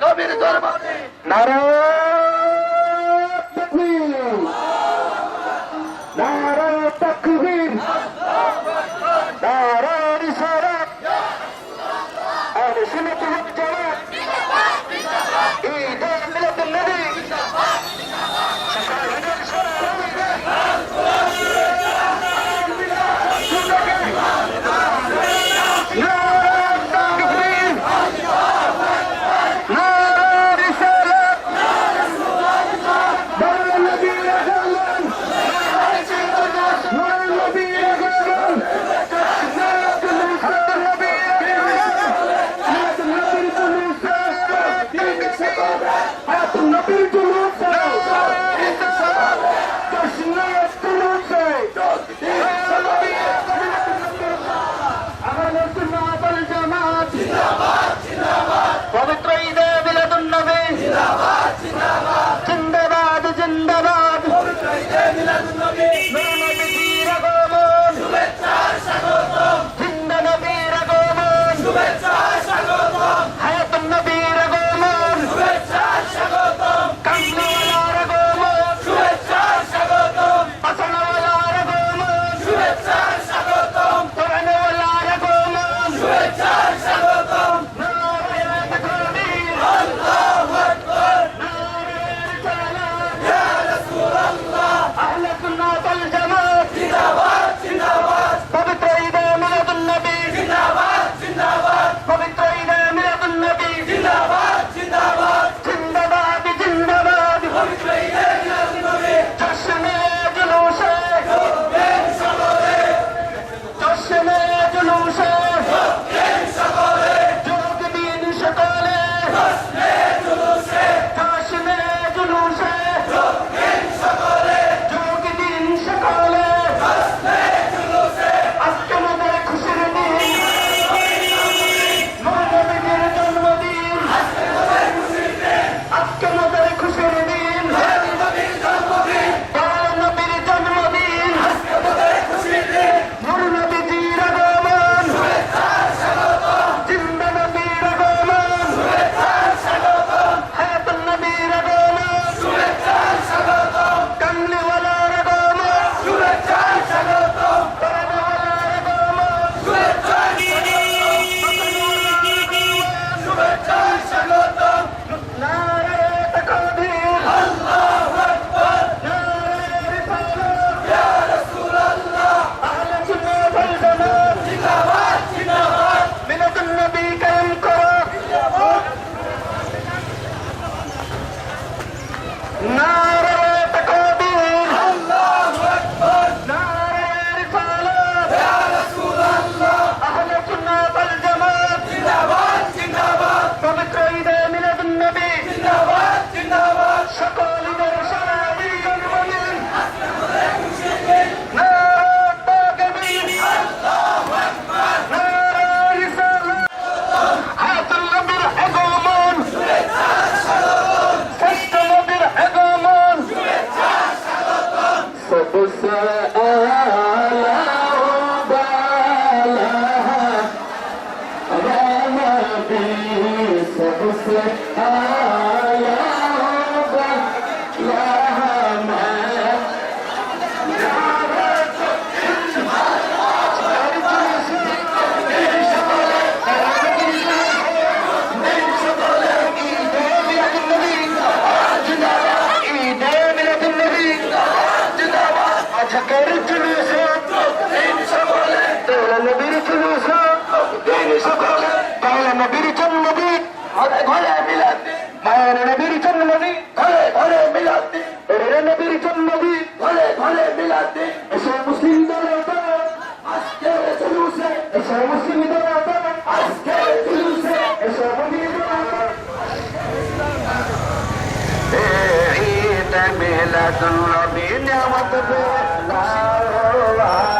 নবীর জন্মদিন নারে তাহলে নবীর জন্মদিন ঘরে ঘরে মিলাদ মায়ের নবীর জন্মদিন ঘরে ঘরে মিলাদ দিন নবীর জন্মদিন ঘরে ঘরে মিলাদ দিন এসে মুসলিম দলে আজকে জুলুসে এসে মুসলিম দলে আজকে জুলুসে এসে মুসলিম عيد ميلاد النبي نعمة بالله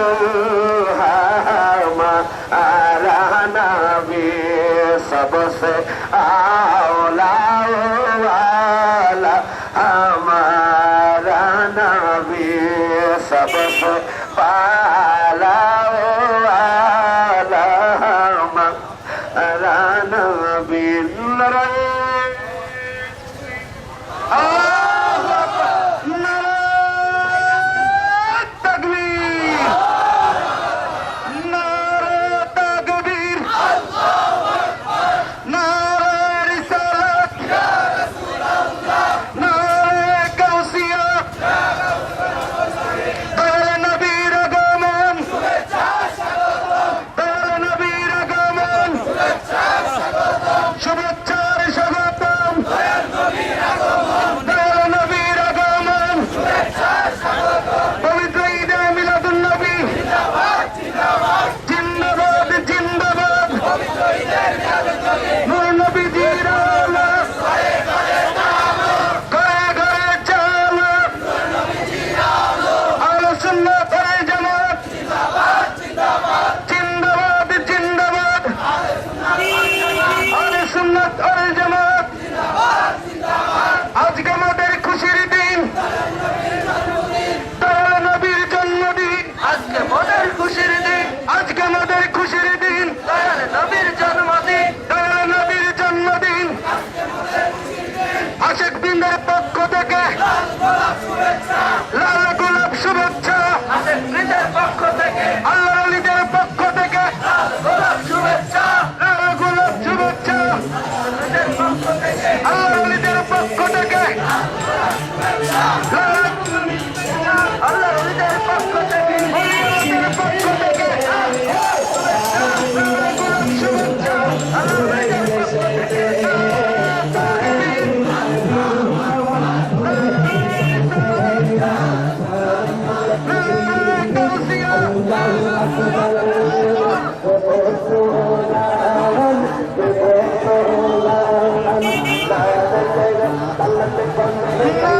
रखा मारा नबी सबसे Bye.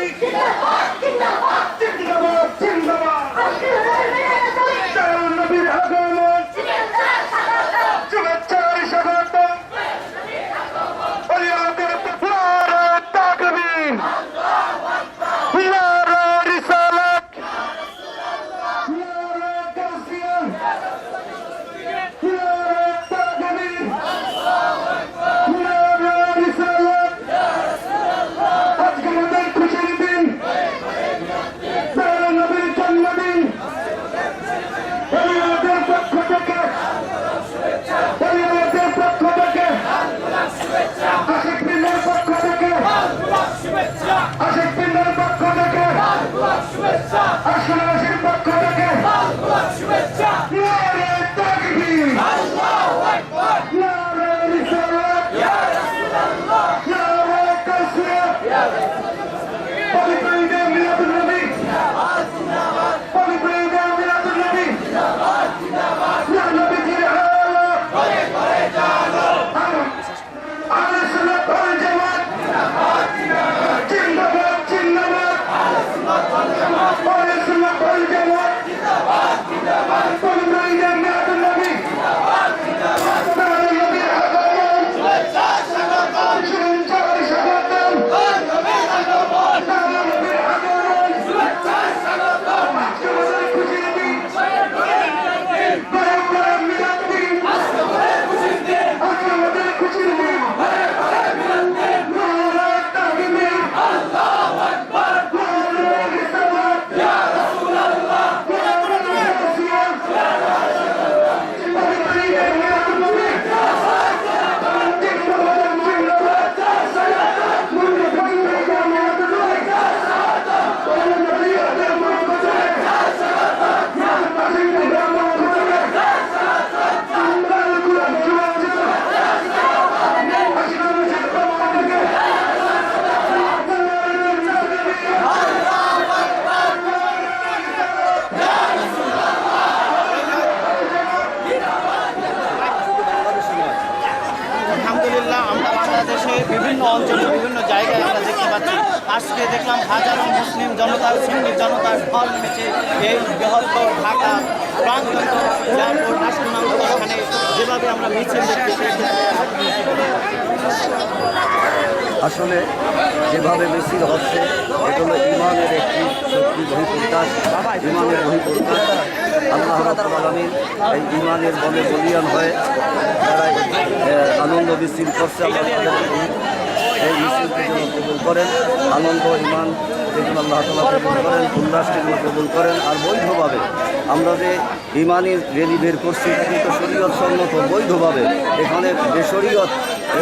Republic! বাংলাদেশের পক্ষ থেকে দেশে বিভিন্ন অঞ্চলে, বিভিন্ন জায়গায় আমরা দেখতে পাচ্ছি। আজকে দেখলাম হাজারো মুসলিম জনতার সঙ্গে জনতার ফল নেমেছে এই বৃহত্তর ঢাকা প্রান্তর এয়ারপোর্ট যেভাবে আমরা মিছিল দেখতে আসলে যেভাবে মিছিল হচ্ছে এগুলো ইমানের একটি শক্তি বহিপ্রকাশ, ইমানের বহিপ্রকাশ। আল্লাহ রাতার আলমীর এই ইমানের বলে বলিয়ান হয় আনন্দ মিছিল করছে এই কবুল করেন, আনন্দ ইমান যেগুলো আল্লাহ তালা কবুল করেন, উল্লাস যেগুলো কবুল করেন, আর বৈধভাবে আমরা যে ইমানি রেলি বের করছি কিন্তু শরীয়ত সম্মত বৈধভাবে। এখানে বেশরীয়ত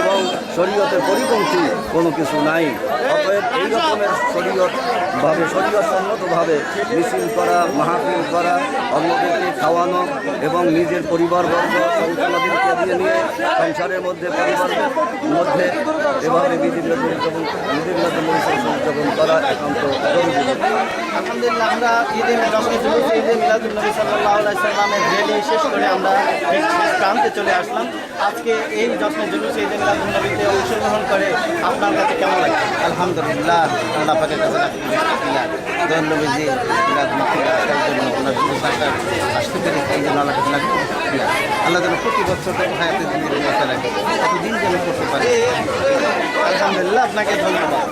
এবং শরীয়তের পরিপন্থী কোনো কিছু নাই। অতএব এই রকমের শরীয়তভাবে শরীয়তসম্মতভাবে মিছিল করা, মাহফিল করা, অন্যদেরকে খাওয়ানো এবং নিজের পরিবারবর্গ, সন্তানাদেরকে নিয়ে সংসারের মধ্যে পরিবারের মধ্যে এভাবে বিধিগুলো উদযাপন বিধিগুলো উদযাপন করা একান্ত জরুরি। আলহামদুলিল্লাহ আমরা ঈদে ঈদে মিলাদুল নবী সাল্লাহ সাল্লামের রেলি শেষ করে আমরা প্রান্তে চলে আসলাম। আজকে এই জুলুস ঈদে অংশগ্রহণ করে আপনার কাছে কেমন লাগে আলহামদুলিল্লাহ আল্লাহ পাকের কাছে আসার জন্য আসতে পেরে এই জন্য আল্লাহ লাগবে আল্লাহ যেন প্রতি বছর হায়াতে দিন বসে রাখে, এতদিন যেন করতে পারে। আলহামদুলিল্লাহ, আপনাকে ধন্যবাদ।